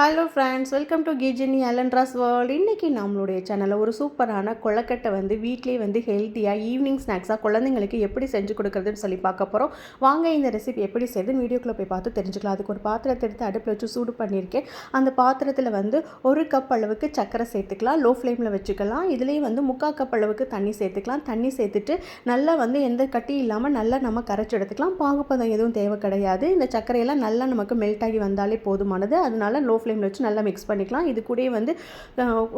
Hello friends welcome to கிஜினி அலன்ட்ராஸ் world இன்றைக்கி நம்மளுடைய சேனலில் ஒரு சூப்பரான கொழக்கட்டை வந்து வீட்லேயே வந்து ஹெல்த்தியாக ஈவினிங் ஸ்நாக்ஸாக குழந்தைங்களுக்கு எப்படி செஞ்சு கொடுக்குறதுன்னு சொல்லி பார்க்க போகிறோம் வாங்க இந்த ரெசிபி எப்படி செய்யுதுன்னு வீடியோக்குள்ளே போய் பார்த்து தெரிஞ்சுக்கலாம். அதுக்கு ஒரு பாத்திரத்தை எடுத்து அடுப்பில் வச்சு சூடு பண்ணியிருக்கேன். அந்த பாத்திரத்தில் வந்து ஒரு கப் அளவுக்கு சர்க்கரை சேர்த்துக்கலாம். லோ ஃப்ளேமில் வச்சுக்கலாம். இதுலேயும் வந்து முக்கால் கப் அளவுக்கு தண்ணி சேர்த்துக்கலாம். தண்ணி சேர்த்துட்டு நல்லா வந்து எந்த கட்டி இல்லாமல் நல்லா நம்ம கரைச்சி எடுத்துக்கலாம். பாகுப்பதம் எதுவும் தேவை கிடையாது. இந்த சர்க்கரையெல்லாம் நல்லா நமக்கு மெல்ட் ஆகி வந்தாலே போதுமானது. அதனால லோ ஃப்ளேமில் வச்சு நல்லா மிக்ஸ் பண்ணிக்கலாம். இது கூடயே வந்து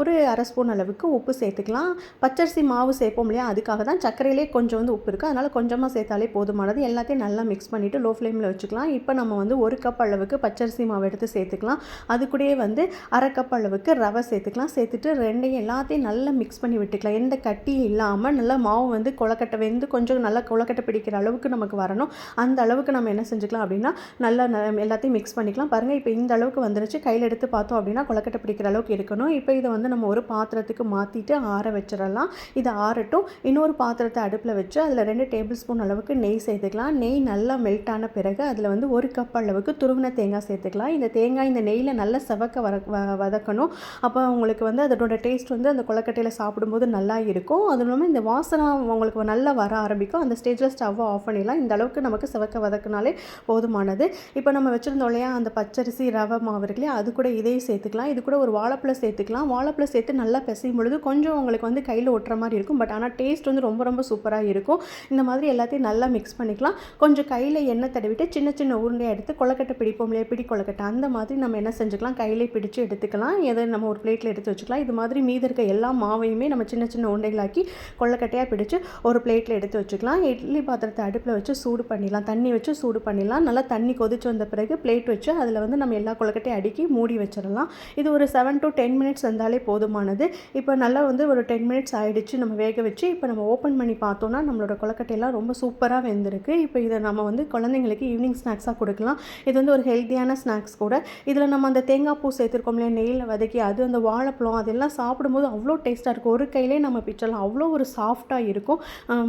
ஒரு அரை ஸ்பூன் அளவுக்கு உப்பு சேர்த்துக்கலாம். பச்சரிசி மாவு சேர்ப்போம் இல்லையா? அதுக்காக தான் சர்க்கரையிலே கொஞ்சம் வந்து உப்பு இருக்குது அதனால் கொஞ்சமாக சேர்த்தாலே போதுமானது. எல்லாத்தையும் நல்லா மிக்ஸ் பண்ணிவிட்டு லோ ஃப்ளேமில் வச்சுக்கலாம். இப்போ நம்ம வந்து ஒரு கப் அளவுக்கு பச்சரிசி மாவு எடுத்து சேர்த்துக்கலாம். அது கூடயே வந்து அரை கப் அளவுக்கு ரவை சேர்த்துக்கலாம். சேர்த்துட்டு ரெண்டையும் எல்லாத்தையும் நல்லா மிக்ஸ் பண்ணி விட்டுக்கலாம். எந்த கட்டியும் இல்லாமல் நல்லா மாவு வந்து கொலக்கட்டை வெந்து கொஞ்சம் நல்லா கொலக்கட்டை பிடிக்கிற அளவுக்கு நமக்கு வரணும். அந்த அளவுக்கு நம்ம என்ன செஞ்சுக்கலாம் அப்படின்னா நல்லா எல்லாத்தையும் மிக்ஸ் பண்ணிக்கலாம். பாருங்கள் இப்போ இந்த அளவுக்கு வந்துருச்சு. கையில் கையில் எடுத்து பார்த்தோம் அப்படின்னா கொலக்கட்டை பிடிக்கிற அளவுக்கு இருக்கணும் இப்போ இதை வந்து நம்ம ஒரு பாத்திரத்துக்கு மாற்றிட்டு ஆற வச்சிடலாம். இதை ஆறட்டும். இன்னொரு பாத்திரத்தை அடுப்பில் வச்சு அதில் ரெண்டு டேபிள் ஸ்பூன் அளவுக்கு நெய் சேர்த்துக்கலாம். நெய் நல்லா மெல்ட் ஆன பிறகு அதில் வந்து ஒரு கப் அளவுக்கு துருவின தேங்காய் சேர்த்துக்கலாம். இந்த தேங்காய் இந்த நெய்யில் நல்லா செவக்க வர வதக்கணும். அப்போ உங்களுக்கு வந்து அதோட டேஸ்ட் வந்து அந்த கொலக்கட்டையில் சாப்பிடும்போது நல்லா இருக்கும். அது இல்லாமல் இந்த வாசனை உங்களுக்கு நல்லா வர ஆரம்பிக்கும். அந்த ஸ்டேஜில் ஸ்டவ்வை ஆஃப் பண்ணிடலாம். இந்த அளவுக்கு நமக்கு செவக்க வதக்கினாலே போதுமானது. இப்போ நம்ம வச்சுருந்தோம் இல்லையா? அந்த பச்சரிசி ரவை மாவு இருக்கு இல்லையா? அது கூட இதையும் சேர்த்துக்கலாம். இது கூட ஒரு வாழைப்பழம் சேர்த்துக்கலாம். வாழைப்பழம் சேர்த்து நல்லா பிசையும் பொழுது கொஞ்சம் உங்களுக்கு வந்து கையில் ஒட்டுற மாதிரி இருக்கும். பட் ஆனால் டேஸ்ட் வந்து ரொம்ப ரொம்ப சூப்பராக இருக்கும். இந்த மாதிரி எல்லாத்தையும் நல்லா மிக்ஸ் பண்ணிக்கலாம். கொஞ்சம் கையில் எண்ணெய் தடவிட்டு சின்ன சின்ன உருண்டையாக எடுத்து கொலக்கட்டை பிடிப்போம் இல்லையா? பிடி கொலக்கட்டை அந்த மாதிரி நம்ம என்ன செஞ்சுக்கலாம்? கையிலே பிடிச்சு எடுத்துக்கலாம். எதை நம்ம ஒரு பிளேட்டில் எடுத்து வச்சுக்கலாம். இது மாதிரி மீதி இருக்க எல்லா மாவையுமே நம்ம சின்ன சின்ன உருண்டைகளாக்கி கொள்ளக்கட்டையாக பிடிச்சு ஒரு பிளேட்டில் எடுத்து வச்சுக்கலாம். இட்லி பாத்திரத்தை அடுப்பில் வச்சு சூடு பண்ணிடலாம். தண்ணி வச்சு சூடு பண்ணிடலாம். நல்லா தண்ணி கொதிச்சு வந்த பிறகு பிளேட் வச்சு அதில் வந்து நம்ம எல்லா கொலக்கட்டையும் அடுக்கி மூடி வச்சிடலாம். இது ஒரு செவன் டு டென் மினிட்ஸ் வந்தாலே போதுமானது. இப்போ நல்லா வந்து ஒரு டென் மினிட்ஸ் ஆகிடுச்சு நம்ம வேக வச்சு இப்போ நம்ம ஓப்பன் பண்ணி பார்த்தோன்னா நம்மளோட கொலக்கட்டையெல்லாம் ரொம்ப சூப்பராக வெந்திருக்கு. இப்போ இதை நம்ம வந்து குழந்தைங்களுக்கு ஈவினிங் ஸ்நாக்ஸாக கொடுக்கலாம். இது வந்து ஒரு ஹெல்த்தியான ஸ்நாக்ஸ் கூட. இதில் நம்ம அந்த தேங்காய் பூ சேர்த்துருக்கோம் இல்லையா நெய்யில் வதக்கி அது அந்த வாழைப்பழம் அதெல்லாம் சாப்பிடும்போது அவ்வளோ டேஸ்ட்டாக இருக்கும். ஒரு கையிலே நம்ம பிச்சலாம். அவ்வளோ ஒரு சாஃப்டாக இருக்கும்.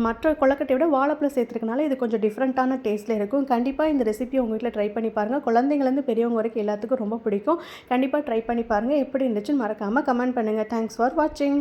மற்ற கொலக்கட்டை விட வாழைப்பழம் சேர்த்துருக்கனால இது கொஞ்சம் டிஃப்ரெண்ட்டான டேஸ்ட்டில் இருக்கும். கண்டிப்பாக இந்த ரெசிபி உங்கள் வீட்டில் ட்ரை பண்ணி பாருங்கள் குழந்தைங்கலேருந்து பெரியவங்க வரைக்கும் எல்லாத்துக்கும் ரொம்ப பிடிக்கும். கண்டிப்பாக ட்ரை பண்ணி பாருங்கள் எப்படி இருந்துச்சுன்னு மறக்காமல் கமெண்ட் பண்ணுங்கள் தேங்க்ஸ் ஃபார் வாட்சிங்